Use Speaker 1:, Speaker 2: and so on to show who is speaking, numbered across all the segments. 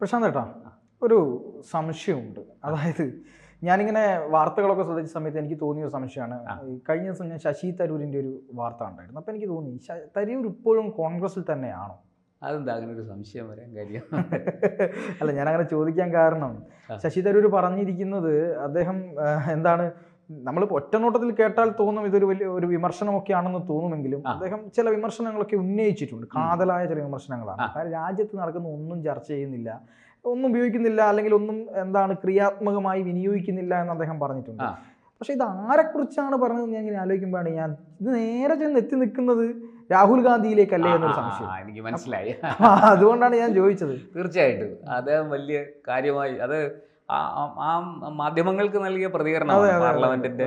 Speaker 1: പ്രശാന്ത് ഏട്ടാ ഒരു സംശയമുണ്ട്. അതായത് ഞാനിങ്ങനെ വാർത്തകളൊക്കെ ശ്രദ്ധിച്ച സമയത്ത് എനിക്ക് തോന്നിയ ഒരു സംശയമാണ്. കഴിഞ്ഞ ദിവസം ഞാൻ ശശി തരൂരിന്റെ ഒരു വാർത്ത ഉണ്ടായിരുന്നു അപ്പോൾ എനിക്ക് തോന്നി തരൂർ ഇപ്പോഴും കോൺഗ്രസിൽ തന്നെയാണോ?
Speaker 2: അതെന്താ അങ്ങനെ ഒരു സംശയം വരാൻ കാര്യം?
Speaker 1: അല്ല ഞാൻ അങ്ങനെ ചോദിക്കാൻ കാരണം. ശശി തരൂർ പറഞ്ഞിരിക്കുന്നത് അദ്ദേഹം എന്താണ് നമ്മൾ ഒറ്റനോട്ടത്തിൽ കേട്ടാൽ തോന്നും ഇതൊരു വലിയ ഒരു വിമർശനമൊക്കെ ആണെന്ന് തോന്നുമെങ്കിലും അദ്ദേഹം ചില വിമർശനങ്ങളൊക്കെ ഉന്നയിച്ചിട്ടുണ്ട്. കാതലായ ചില വിമർശനങ്ങളാണ്. രാജ്യത്ത് നടക്കുന്ന ഒന്നും ചർച്ച ചെയ്യുന്നില്ല. ഒന്നും ഉപയോഗിക്കുന്നില്ല അല്ലെങ്കിൽ ഒന്നും എന്താണ് ക്രിയാത്മകമായി വിനിയോഗിക്കുന്നില്ല എന്ന് അദ്ദേഹം പറഞ്ഞിട്ടുണ്ട്. പക്ഷെ ഇത് ആരെക്കുറിച്ചാണ് പറഞ്ഞത് ഞാൻ ഇങ്ങനെ ആലോചിക്കുമ്പോഴാണ് ഞാൻ ഇത് നേരെ ചെന്ന് എത്തി നിൽക്കുന്നത് രാഹുൽ ഗാന്ധിയിലേക്കല്ലേ എന്നൊരു സംശയം.
Speaker 2: എനിക്ക് മനസ്സിലായി.
Speaker 1: അതുകൊണ്ടാണ് ഞാൻ ചോദിച്ചത്.
Speaker 2: തീർച്ചയായിട്ടും. അദ്ദേഹം വലിയ കാര്യമായി അത് ആ- മാധ്യമങ്ങൾക്ക് നൽകിയ
Speaker 1: പ്രതികരണം
Speaker 2: പ്രതികരണമാണ് പാർലമെന്റിന്റെ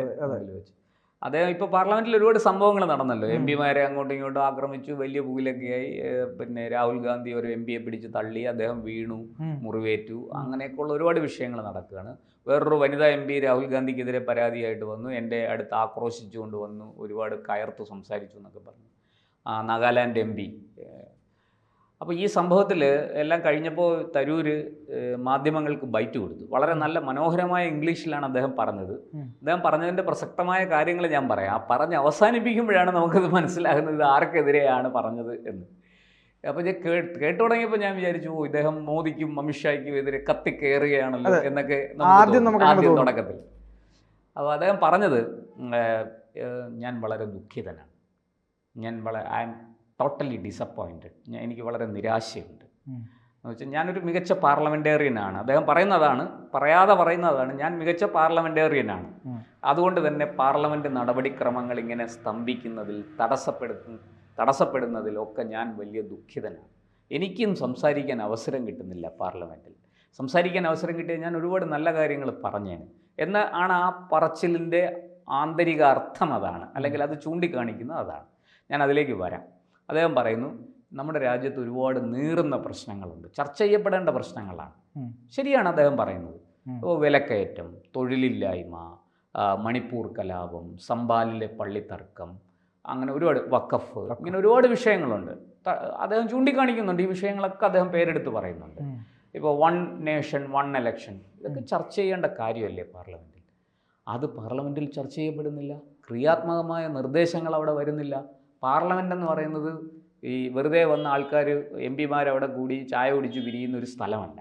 Speaker 2: അദ്ദേഹം ഇപ്പൊ പാർലമെന്റിൽ ഒരുപാട് സംഭവങ്ങൾ നടന്നല്ലോ. എം പിമാരെ അങ്ങോട്ടും ഇങ്ങോട്ടും ആക്രമിച്ചു വലിയ പുകിലൊക്കെയായി ഏഹ് പിന്നെ രാഹുൽ ഗാന്ധി ഒരു എം പിയെ പിടിച്ച് തള്ളി അദ്ദേഹം വീണു മുറിവേറ്റു അങ്ങനെയൊക്കെ ഉള്ള ഒരുപാട് വിഷയങ്ങൾ നടക്കുകയാണ്. വേറൊരു വനിതാ എം പി രാഹുൽ ഗാന്ധിക്കെതിരെ പരാതിയായിട്ട് വന്നു. എന്റെ അടുത്ത് ആക്രോശിച്ചുകൊണ്ട് വന്നു ഒരുപാട് കയർത്ത് സംസാരിച്ചു എന്നൊക്കെ പറഞ്ഞു. ആ, നാഗാലാൻഡ് എം പി അപ്പോൾ ഈ സംഭവത്തിൽ എല്ലാം കഴിഞ്ഞപ്പോൾ തരൂര് മാധ്യമങ്ങൾക്ക് ബൈറ്റ് കൊടുത്തു. വളരെ നല്ല മനോഹരമായ ഇംഗ്ലീഷിലാണ് അദ്ദേഹം പറഞ്ഞത്. അദ്ദേഹം പറഞ്ഞതിന്റെ പ്രസക്തമായ കാര്യങ്ങൾ ഞാൻ പറയാം. ആ പറഞ്ഞ് അവസാനിപ്പിക്കുമ്പോഴാണ് നമുക്കത് മനസ്സിലാകുന്നത് ഇത് ആർക്കെതിരെയാണ് പറഞ്ഞത് എന്ന്. അപ്പോൾ ഞാൻ കേട്ട് കേട്ടു തുടങ്ങിയപ്പോൾ ഞാൻ വിചാരിച്ചു ഓ ഇദ്ദേഹം മോദിക്കും അമിത്ഷായ്ക്കും എതിരെ കത്തിക്കേറുകയാണല്ലോ
Speaker 1: അതെ.
Speaker 2: എന്നൊക്കെ
Speaker 1: ആദ്യം.
Speaker 2: തുടക്കത്തിൽ. അപ്പോൾ അദ്ദേഹം പറഞ്ഞത് ഞാൻ വളരെ ദുഃഖിതനാണ്. ഞാൻ വളരെ ഐ എം ടോട്ടലി ഡിസപ്പോയിന്റഡ് എനിക്ക് വളരെ നിരാശയുണ്ട്. എന്ന് വെച്ചാൽ ഞാനൊരു മികച്ച പാർലമെന്റേറിയനാണ് അദ്ദേഹം പറയുന്നതാണ് പറയാതെ പറയുന്നതാണ് ഞാൻ മികച്ച
Speaker 1: പാർലമെന്റേറിയനാണ്
Speaker 2: അതുകൊണ്ട് തന്നെ പാർലമെന്റ് നടപടിക്രമങ്ങൾ ഇങ്ങനെ സ്തംഭിക്കുന്നതിൽ തടസ്സപ്പെടുത്തു തടസ്സപ്പെടുന്നതിലൊക്കെ ഞാൻ വലിയ ദുഃഖിതനാണ്. എനിക്കും സംസാരിക്കാൻ അവസരം കിട്ടുന്നില്ല പാർലമെന്റിൽ സംസാരിക്കാൻ അവസരം കിട്ടിയാൽ ഞാൻ ഒരുപാട് നല്ല കാര്യങ്ങൾ പറഞ്ഞേന്. എന്ന ആണ് ആ പറച്ചിലിന്റെ ആന്തരിക അർത്ഥം അതാണ്. അല്ലെങ്കിൽ അത് ചൂണ്ടിക്കാണിക്കുന്നത് അതാണ്. ഞാൻ അതിലേക്ക് വരാം. അദ്ദേഹം പറയുന്നു നമ്മുടെ രാജ്യത്ത് ഒരുപാട് നീറുന്ന പ്രശ്നങ്ങളുണ്ട്. ചർച്ച ചെയ്യപ്പെടേണ്ട പ്രശ്നങ്ങളാണ്. ശരിയാണ് അദ്ദേഹം പറയുന്നത്. ഇപ്പോൾ വിലക്കയറ്റം തൊഴിലില്ലായ്മ മണിപ്പൂർ കലാപം സംബാലിലെ പള്ളിത്തർക്കം അങ്ങനെ ഒരുപാട് വക്കഫ് ഇങ്ങനെ ഒരുപാട് വിഷയങ്ങളുണ്ട്. അദ്ദേഹം ചൂണ്ടിക്കാണിക്കുന്നുണ്ട്. ഈ വിഷയങ്ങളൊക്കെ അദ്ദേഹം പേരെടുത്ത് പറയുന്നുണ്ട്. ഇപ്പോൾ വൺ നേഷൻ വൺ എലക്ഷൻ ഇതൊക്കെ ചർച്ച ചെയ്യേണ്ട കാര്യമല്ലേ പാർലമെന്റിൽ അത് പാർലമെന്റിൽ ചർച്ച ചെയ്യപ്പെടുന്നില്ല. ക്രിയാത്മകമായ നിർദ്ദേശങ്ങൾ അവിടെ വരുന്നില്ല. പാർലമെന്റ് എന്ന് പറയുന്നത് ഈ വെറുതെ വന്ന ആൾക്കാർ എം പിമാർ അവിടെ കൂടി ചായ കുടിച്ച് പിരിയുന്ന ഒരു സ്ഥലമല്ല.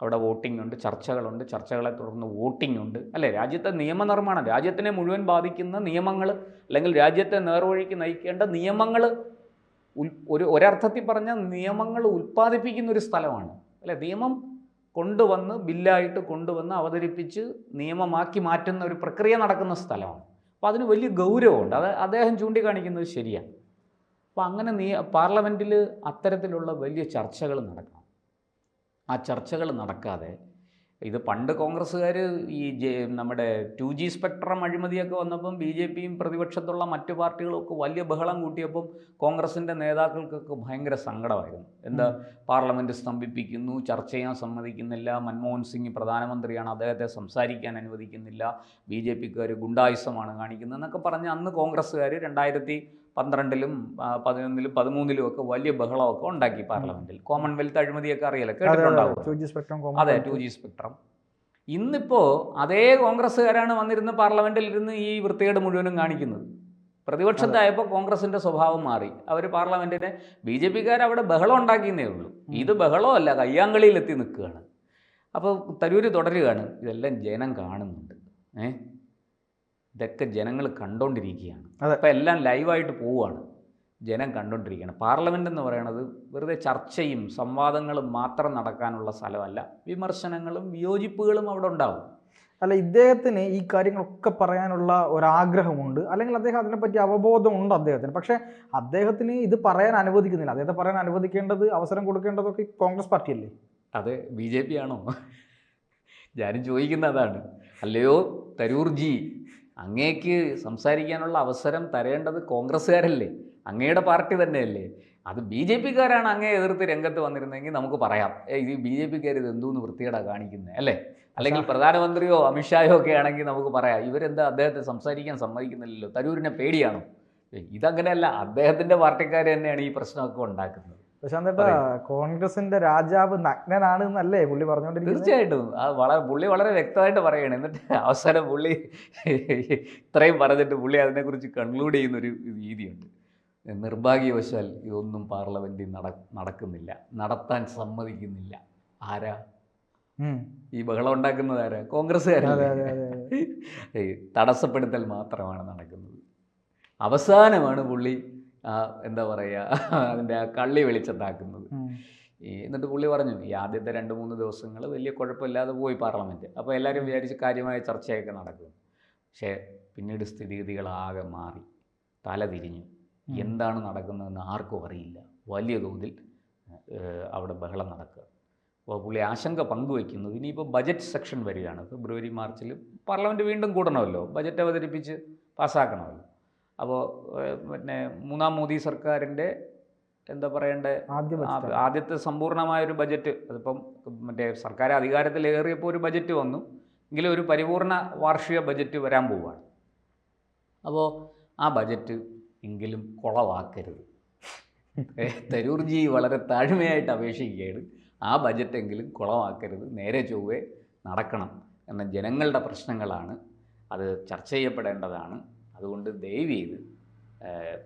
Speaker 2: അവിടെ വോട്ടിംഗ് ഉണ്ട് ചർച്ചകളുണ്ട് ചർച്ചകളെ തുടർന്ന് വോട്ടിംഗ് ഉണ്ട്. അല്ലേ? രാജ്യത്തെ നിയമനിർമ്മാണം രാജ്യത്തിനെ മുഴുവൻ ബാധിക്കുന്ന നിയമങ്ങൾ അല്ലെങ്കിൽ രാജ്യത്തെ നേർവഴിക്ക് നയിക്കേണ്ട നിയമങ്ങൾ ഒരു ഒരർത്ഥത്തിൽ പറഞ്ഞ നിയമങ്ങൾ ഉൽപ്പാദിപ്പിക്കുന്ന ഒരു സ്ഥലമാണ്. അല്ലേ? നിയമം കൊണ്ടുവന്ന് ബില്ലായിട്ട് കൊണ്ടുവന്ന് അവതരിപ്പിച്ച് നിയമമാക്കി മാറ്റുന്ന ഒരു പ്രക്രിയ നടക്കുന്ന സ്ഥലമാണ്. അപ്പോൾ അതിന് വലിയ ഗൗരവമുണ്ട്. അത് അദ്ദേഹം ചൂണ്ടിക്കാണിക്കുന്നത് ശരിയാണ് അപ്പോൾ അങ്ങനെ നീ പാർലമെന്റിൽ അത്തരത്തിലുള്ള വലിയ ചർച്ചകൾ നടക്കണം. ആ ചർച്ചകൾ നടക്കാതെ ഇത് പണ്ട് കോൺഗ്രസ്സുകാർ ഈ ജെ നമ്മുടെ ടു ജി സ്പെക്ട്രം അഴിമതിയൊക്കെ വന്നപ്പം ബി ജെ പിയും പ്രതിപക്ഷത്തുള്ള മറ്റു പാർട്ടികളൊക്കെ വലിയ ബഹളം കൂട്ടിയപ്പം കോൺഗ്രസിന്റെ നേതാക്കൾക്കൊക്കെ ഭയങ്കര സങ്കടമായിരുന്നു. എന്താ പാർലമെന്റ് സ്തംഭിപ്പിക്കുന്നു ചർച്ച ചെയ്യാൻ സമ്മതിക്കുന്നില്ല മൻമോഹൻ സിംഗ് പ്രധാനമന്ത്രിയാണ് അദ്ദേഹത്തെ സംസാരിക്കാൻ അനുവദിക്കുന്നില്ല ബി ജെ പിക്കാർ ഗുണ്ടായുസമാണ് കാണിക്കുന്നത് എന്നൊക്കെ പറഞ്ഞ് അന്ന് കോൺഗ്രസ്സുകാർ രണ്ടായിരത്തി പന്ത്രണ്ടിലും പതിനൊന്നിലും പതിമൂന്നിലും ഒക്കെ വലിയ ബഹളമൊക്കെ ഉണ്ടാക്കി പാർലമെന്റിൽ. കോമൺവെൽത്ത് അഴിമതിയൊക്കെ അറിയാലോ?
Speaker 1: അതെ, അതെ,
Speaker 2: കേട്ടിട്ടുണ്ടാവും? അതെ ടു ജി സ്പെക്ട്രം. ഇന്നിപ്പോൾ അതേ കോൺഗ്രസ്സുകാരാണ് വന്നിരുന്ന് പാർലമെന്റിൽ ഇരുന്ന് ഈ വൃത്തികേട് മുഴുവനും കാണിക്കുന്നത്. പ്രതിപക്ഷത്തായപ്പോൾ കോൺഗ്രസിന്റെ സ്വഭാവം മാറി. അവർ പാർലമെന്റിനെ ബി ജെ പിക്കാർ അവിടെ ബഹളം ഉണ്ടാക്കിയെന്നേ ഉള്ളൂ. ഇത് ബഹളമല്ല കയ്യാങ്കളിയിലെത്തി നിൽക്കുകയാണ്. അപ്പോൾ തരൂര് തുടരുകയാണ്. ഇതെല്ലാം ജനം കാണുന്നുണ്ട്. ഏ? ഇതൊക്കെ ജനങ്ങൾ കണ്ടുകൊണ്ടിരിക്കുകയാണ്. അപ്പോൾ എല്ലാം ലൈവായിട്ട് പോവുകയാണ്. ജനം കണ്ടുകൊണ്ടിരിക്കുകയാണ് പാർലമെന്റ് എന്ന് പറയുന്നത് വെറുതെ ചർച്ചയും സംവാദങ്ങളും മാത്രം നടക്കാനുള്ള സ്ഥലമല്ല. വിമർശനങ്ങളും വിയോജിപ്പുകളും അവിടെ ഉണ്ടാവും.
Speaker 1: അല്ല ഇദ്ദേഹത്തിന് ഈ കാര്യങ്ങളൊക്കെ പറയാനുള്ള ഒരാഗ്രഹമുണ്ട്. അല്ലെങ്കിൽ അദ്ദേഹം അതിനെപ്പറ്റി അവബോധമുണ്ട് അദ്ദേഹത്തിന്. പക്ഷേ അദ്ദേഹത്തിന് ഇത് പറയാൻ അനുവദിക്കുന്നില്ല. അദ്ദേഹത്തെ പറയാൻ അനുവദിക്കേണ്ടത് അവസരം കൊടുക്കേണ്ടതൊക്കെ കോൺഗ്രസ് പാർട്ടിയല്ലേ?
Speaker 2: അത് ബി ജെ പി ആണോ? ഞാനും ചോദിക്കുന്ന അതാണ്. അല്ലയോ തരൂർജി അങ്ങേക്ക് സംസാരിക്കാനുള്ള അവസരം തരേണ്ടത് കോൺഗ്രസ്സുകാരല്ലേ? അങ്ങയുടെ പാർട്ടി തന്നെയല്ലേ? അത് ബി ജെ പിക്കാരാണ് അങ്ങേ എതിർത്ത് രംഗത്ത് വന്നിരുന്നെങ്കിൽ നമുക്ക് പറയാം. ഏ ഇത് ബി ജെ പിക്കാർ ഇത് എന്തോന്ന് വൃത്തികേടാ കാണിക്കുന്നത് അല്ലേ? അല്ലെങ്കിൽ പ്രധാനമന്ത്രിയോ അമിത്ഷായോ ഒക്കെ ആണെങ്കിൽ നമുക്ക് പറയാം ഇവരെന്താ അദ്ദേഹത്തെ സംസാരിക്കാൻ സമ്മതിക്കുന്നില്ലല്ലോ? തരൂരിനെ പേടിയാണോ? ഇതങ്ങനെയല്ല. അദ്ദേഹത്തിന്റെ പാർട്ടിക്കാർ തന്നെയാണ് ഈ പ്രശ്നമൊക്കെ ഉണ്ടാക്കുന്നത്.
Speaker 1: പ്രശാന്ത് കോൺഗ്രസിന്റെ രാജാവ് നഗ്നനാണ് എന്നല്ലേ പുള്ളി പറഞ്ഞുകൊണ്ടിരിക്കുന്നത്?
Speaker 2: തീർച്ചയായിട്ടും. അത് വളരെ പുള്ളി വളരെ വ്യക്തമായിട്ട് പറയണം എന്നിട്ട് അവസാനം പുള്ളി ഇത്രയും പറഞ്ഞിട്ട് പുള്ളി അതിനെക്കുറിച്ച് കൺക്ലൂഡ് ചെയ്യുന്ന ഒരു രീതിയുണ്ട്. നിർഭാഗ്യവശാൽ ഇതൊന്നും പാർലമെന്റിൽ നട നടക്കുന്നില്ല. നടത്താൻ സമ്മതിക്കുന്നില്ല. ആരാ? ഈ ബഹളം ഉണ്ടാക്കുന്നത് ആരാ? കോൺഗ്രസ്സുകാരല്ലേ. തടസ്സപ്പെടുത്തൽ മാത്രമാണ് നടക്കുന്നത്. അവസാനമാണ് പുള്ളി ആ, എന്താ പറയുക അതിന്റെ ആ കള്ളി വെളിച്ചത്താക്കുന്നത്. എന്നിട്ട് പുള്ളി പറഞ്ഞു ഈ ആദ്യത്തെ രണ്ട് മൂന്ന് ദിവസങ്ങൾ വലിയ കുഴപ്പമില്ലാതെ പോയി പാർലമെന്റ് അപ്പോൾ എല്ലാവരും വിചാരിച്ച് കാര്യമായ ചർച്ചയൊക്കെ നടക്കും പക്ഷേ പിന്നീട് സ്ഥിതിഗതികളാകെ മാറി തല തിരിഞ്ഞു. എന്താണ് നടക്കുന്നതെന്ന് ആർക്കും അറിയില്ല. വലിയ തോതിൽ അവിടെ ബഹളം നടക്കുക. അപ്പോൾ പുള്ളി ആശങ്ക പങ്കുവയ്ക്കുന്നത് ഇനിയിപ്പോൾ ബജറ്റ് സെക്ഷൻ വരികയാണ്. ഫെബ്രുവരി മാർച്ചിൽ പാർലമെന്റ് വീണ്ടും കൂടണമല്ലോ. ബജറ്റ് അവതരിപ്പിച്ച് പാസ്സാക്കണമല്ലോ. അപ്പോൾ പിന്നെ മൂന്നാം മോദി സർക്കാരിന്റെ എന്താ പറയണ്ടേ. ആദ്യത്തെ സമ്പൂർണമായ ഒരു ബജറ്റ്. അതിപ്പം മറ്റേ സർക്കാർ അധികാരത്തിൽ അധികാരത്തിലേറിയപ്പോൾ ഒരു ബജറ്റ് വന്നു. എങ്കിലും ഒരു പരിപൂർണ വാർഷിക ബജറ്റ് വരാൻ പോവുകയാണ്. അപ്പോൾ ആ ബജറ്റ് എങ്കിലും കുളവാക്കരുത്. തരൂർജി വളരെ താഴ്മയായിട്ട് അപേക്ഷിക്കുകയാണ്. ആ ബജറ്റ് എങ്കിലും കുളമാക്കരുത് നേരെ ചൊവ്വേ നടക്കണം എന്ന ജനങ്ങളുടെ പ്രശ്നങ്ങളാണ്. അത് ചർച്ച ചെയ്യപ്പെടേണ്ടതാണ്. അതുകൊണ്ട് ദയവ് ചെയ്ത്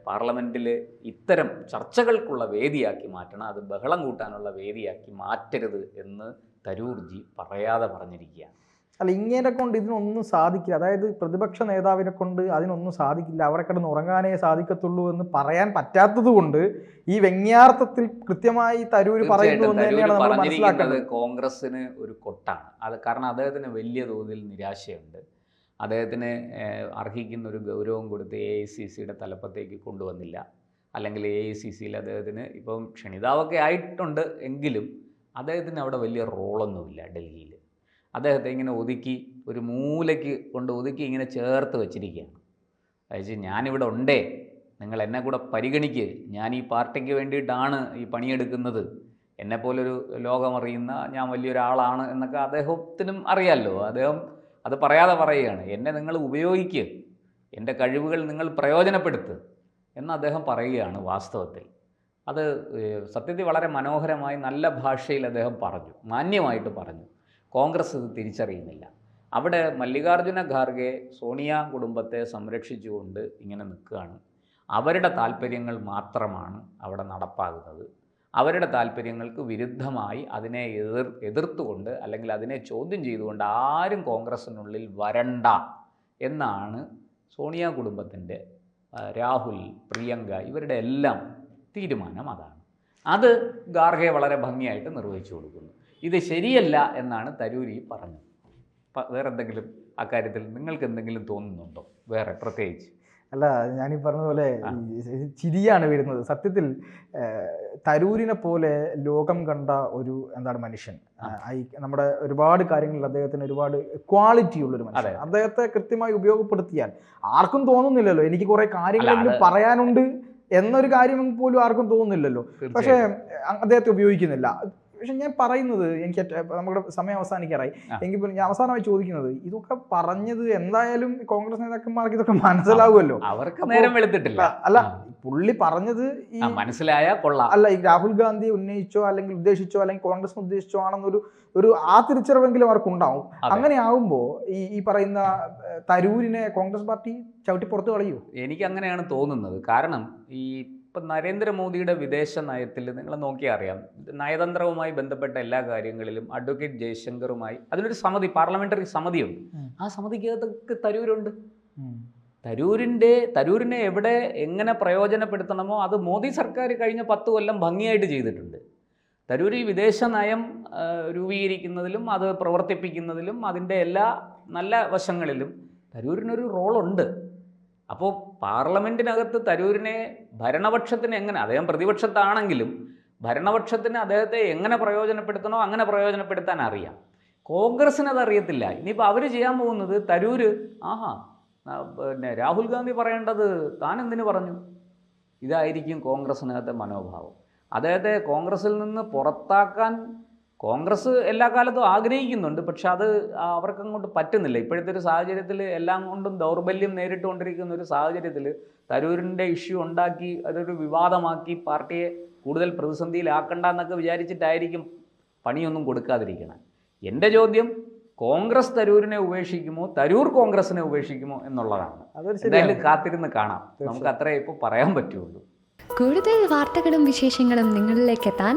Speaker 2: പാർലമെന്റിൽ ഇത്തരം ചർച്ചകൾക്കുള്ള വേദിയാക്കി മാറ്റണം അത് ബഹളം കൂട്ടാനുള്ള വേദിയാക്കി മാറ്റരുത് എന്ന് തരൂർജി പറയാതെ പറഞ്ഞിരിക്കുകയാണ്.
Speaker 1: അല്ല ഇങ്ങനെ കൊണ്ട് ഇതിനൊന്നും സാധിക്കില്ല. അതായത് പ്രതിപക്ഷ നേതാവിനെ കൊണ്ട് അതിനൊന്നും സാധിക്കില്ല. അവിടെ കിടന്ന് ഉറങ്ങാനേ സാധിക്കത്തുള്ളൂ എന്ന് പറയാൻ പറ്റാത്തത് കൊണ്ട് ഈ വ്യംഗ്യാർത്ഥത്തിൽ കൃത്യമായി തരൂര് പറയുന്നത്
Speaker 2: കോൺഗ്രസിന്
Speaker 1: എന്ന് തന്നെയാണ് നമ്മൾ
Speaker 2: ഒരു കൊട്ടാണ്. അത് കാരണം അദ്ദേഹത്തിന് വലിയ തോതിൽ നിരാശയുണ്ട്. അദ്ദേഹത്തിന് അർഹിക്കുന്ന ഒരു ഗൗരവം കൊടുത്ത് എ ഐ സി സിയുടെ തലപ്പത്തേക്ക് കൊണ്ടുവന്നില്ല. അല്ലെങ്കിൽ എ ഐ സി സിയിൽ അദ്ദേഹത്തിന് ഇപ്പം ക്ഷണിതാവൊക്കെ ആയിട്ടുണ്ട് എങ്കിലും അദ്ദേഹത്തിന് അവിടെ വലിയ റോളൊന്നുമില്ല ഡൽഹിയിൽ. അദ്ദേഹത്തെ ഇങ്ങനെ ഒതുക്കി ഒരു മൂലയ്ക്ക് കൊണ്ട് ഒതുക്കി ഇങ്ങനെ ചേർത്ത് വെച്ചിരിക്കുകയാണ്. അതായത് ഞാനിവിടെ ഉണ്ടേ നിങ്ങൾ എന്നെ കൂടെ പരിഗണിക്ക് ഞാൻ ഈ പാർട്ടിക്ക് വേണ്ടിയിട്ടാണ് ഈ പണിയെടുക്കുന്നത്. എന്നെപ്പോലൊരു ലോകമറിയുന്ന ഞാൻ വലിയൊരാളാണ് എന്നൊക്കെ അദ്ദേഹത്തിനും അറിയാമല്ലോ അദ്ദേഹം അത് പറയാതെ പറയുകയാണ് എന്നെ നിങ്ങൾ ഉപയോഗിക്ക് എന്റെ കഴിവുകൾ നിങ്ങൾ പ്രയോജനപ്പെടുത്ത് എന്ന് അദ്ദേഹം പറയുകയാണ് വാസ്തവത്തിൽ. അത് സത്യത്തിൽ വളരെ മനോഹരമായി നല്ല ഭാഷയിൽ അദ്ദേഹം പറഞ്ഞു മാന്യമായിട്ട് പറഞ്ഞു. കോൺഗ്രസ് ഇത് തിരിച്ചറിയുന്നില്ല. അവിടെ മല്ലികാർജുന ഖാർഗെ സോണിയ കുടുംബത്തെ സംരക്ഷിച്ചുകൊണ്ട് ഇങ്ങനെ നിൽക്കുകയാണ്. അവരുടെ താല്പര്യങ്ങൾ മാത്രമാണ് അവിടെ നടപ്പാകുന്നത്. അവരുടെ താല്പര്യങ്ങൾക്ക് വിരുദ്ധമായി അതിനെ എതിർ എതിർത്തുകൊണ്ട് അല്ലെങ്കിൽ അതിനെ ചോദ്യം ചെയ്തുകൊണ്ട് ആരും കോൺഗ്രസ്സിനുള്ളിൽ വരണ്ട എന്നാണ് സോണിയ കുടുംബത്തിന്റെ രാഹുൽ പ്രിയങ്ക ഇവരുടെ എല്ലാം തീരുമാനം അതാണ്. അത് ഗാർഗെ വളരെ ഭംഗിയായിട്ട് നിർവഹിച്ചു കൊടുക്കുന്നു. ഇത് ശരിയല്ല എന്നാണ് തരൂരി പറഞ്ഞത്. വേറെ എന്തെങ്കിലും അക്കാര്യത്തിൽ നിങ്ങൾക്ക് എന്തെങ്കിലും തോന്നുന്നുണ്ടോ? വേറെ പ്രത്യേകിച്ച്.
Speaker 1: അല്ല ഞാനീ പറഞ്ഞതുപോലെ ഈ ചിരിയാണ് വരുന്നത്. സത്യത്തിൽ തരൂരിനെ പോലെ ലോകം കണ്ട ഒരു എന്താണ് മനുഷ്യൻ? നമ്മുടെ ഒരുപാട് കാര്യങ്ങളിൽ അദ്ദേഹത്തിന് ഒരുപാട് ക്വാളിറ്റി ഉള്ളൊരു. മനുഷ്യൻ. അദ്ദേഹത്തെ കൃത്യമായി ഉപയോഗപ്പെടുത്തിയാൽ ആർക്കും തോന്നുന്നില്ലല്ലോ. എനിക്ക് കുറെ കാര്യങ്ങളെങ്കിലും പറയാനുണ്ട് എന്നൊരു കാര്യം പോലും ആർക്കും തോന്നുന്നില്ലല്ലോ. പക്ഷേ അദ്ദേഹത്തെ ഉപയോഗിക്കുന്നില്ല. പക്ഷെ ഞാൻ പറയുന്നത് എനിക്ക് നമ്മുടെ സമയം അവസാനിക്കാറായി. എങ്കിൽ പോലും ഞാൻ അവസാനമായി ചോദിക്കുന്നത് ഇതൊക്കെ പറഞ്ഞത് എന്തായാലും കോൺഗ്രസ് നേതാക്കന്മാർക്ക് ഇതൊക്കെ മനസ്സിലാവുമല്ലോ.
Speaker 2: അവർക്ക് നേരം വെളുത്തിട്ടില്ല.
Speaker 1: അല്ല. പുള്ളി പറഞ്ഞത് ഈ
Speaker 2: മനസ്സിലായ കൊള്ളാം.
Speaker 1: അല്ല ഈ രാഹുൽ ഗാന്ധി ഉന്നയിച്ചോ അല്ലെങ്കിൽ ഉദ്ദേശിച്ചോ അല്ലെങ്കിൽ കോൺഗ്രസ് ഉദ്ദേശിച്ചോ ആണെന്നൊരു ഒരു ആ തിരിച്ചറിവെങ്കിലും അവർക്ക് ഉണ്ടാവും അങ്ങനെ ആവുമ്പോ ഈ ഈ പറയുന്ന തരൂരിനെ കോൺഗ്രസ് പാർട്ടി ചവിട്ടി പുറത്ത് കളയൂ
Speaker 2: എനിക്ക് അങ്ങനെയാണ് തോന്നുന്നത്. കാരണം ഈ ഇപ്പം നരേന്ദ്രമോദിയുടെ വിദേശ നയത്തിൽ നിങ്ങൾ നോക്കിയാൽ അറിയാം. നയതന്ത്രവുമായി ബന്ധപ്പെട്ട എല്ലാ കാര്യങ്ങളിലും അഡ്വക്കേറ്റ് ജയശങ്കറുമായി അതിനൊരു സമിതി പാർലമെന്ററി സമിതിയുണ്ട്. ആ സമിതിക്കകത്തൊക്കെ തരൂരുണ്ട്. തരൂരിന്റെ തരൂരിനെ എവിടെ എങ്ങനെ പ്രയോജനപ്പെടുത്തണമോ അത് മോദി സർക്കാർ കഴിഞ്ഞ പത്ത് കൊല്ലം ഭംഗിയായിട്ട് ചെയ്തിട്ടുണ്ട്. തരൂർ ഈ വിദേശ നയം രൂപീകരിക്കുന്നതിലും അത് പ്രവർത്തിപ്പിക്കുന്നതിലും അതിന്റെ എല്ലാ നല്ല വശങ്ങളിലും തരൂരിനൊരു റോളുണ്ട് അപ്പോൾ പാർലമെന്റിനകത്ത് തരൂരിനെ ഭരണപക്ഷത്തിന് എങ്ങനെ അദ്ദേഹം പ്രതിപക്ഷത്താണെങ്കിലും ഭരണപക്ഷത്തിന് അദ്ദേഹത്തെ എങ്ങനെ പ്രയോജനപ്പെടുത്തണോ അങ്ങനെ പ്രയോജനപ്പെടുത്താൻ അറിയാം. കോൺഗ്രസ്സിന് അതറിയത്തില്ല. ഇനിയിപ്പോൾ അവർ ചെയ്യാൻ പോകുന്നത് തരൂര് ആഹാ പിന്നെ രാഹുൽ ഗാന്ധി പറയേണ്ടത് താൻ എന്തിനു പറഞ്ഞു? ഇതായിരിക്കും കോൺഗ്രസ്സിനകത്തെ മനോഭാവം. അദ്ദേഹത്തെ കോൺഗ്രസ്സിൽ നിന്ന് പുറത്താക്കാൻ കോൺഗ്രസ് എല്ലാ കാലത്തും ആഗ്രഹിക്കുന്നുണ്ട് പക്ഷെ അത് അവർക്ക് അങ്ങോട്ട് പറ്റുന്നില്ല. ഇപ്പോഴത്തെ ഒരു സാഹചര്യത്തിൽ എല്ലാം കൊണ്ടും ദൗർബല്യം നേരിട്ടുകൊണ്ടിരിക്കുന്ന ഒരു സാഹചര്യത്തിൽ തരൂരിന്റെ ഇഷ്യൂ ഉണ്ടാക്കി അതൊരു വിവാദമാക്കി പാർട്ടിയെ കൂടുതൽ പ്രതിസന്ധിയിലാക്കണ്ട എന്നൊക്കെ വിചാരിച്ചിട്ടായിരിക്കും പണിയൊന്നും കൊടുക്കാതിരിക്കണം. എന്റെ ചോദ്യം കോൺഗ്രസ് തരൂരിനെ ഉപേക്ഷിക്കുമോ തരൂർ കോൺഗ്രസിനെ ഉപേക്ഷിക്കുമോ എന്നുള്ളതാണ്.
Speaker 1: അതൊരു
Speaker 2: എന്തായാലും കാത്തിരുന്ന് കാണാം. നമുക്ക് അത്രേ ഇപ്പോൾ പറയാൻ പറ്റുള്ളൂ.
Speaker 3: കൂടുതൽ വാർത്തകളും വിശേഷങ്ങളും നിങ്ങളിലേക്ക് എത്താൻ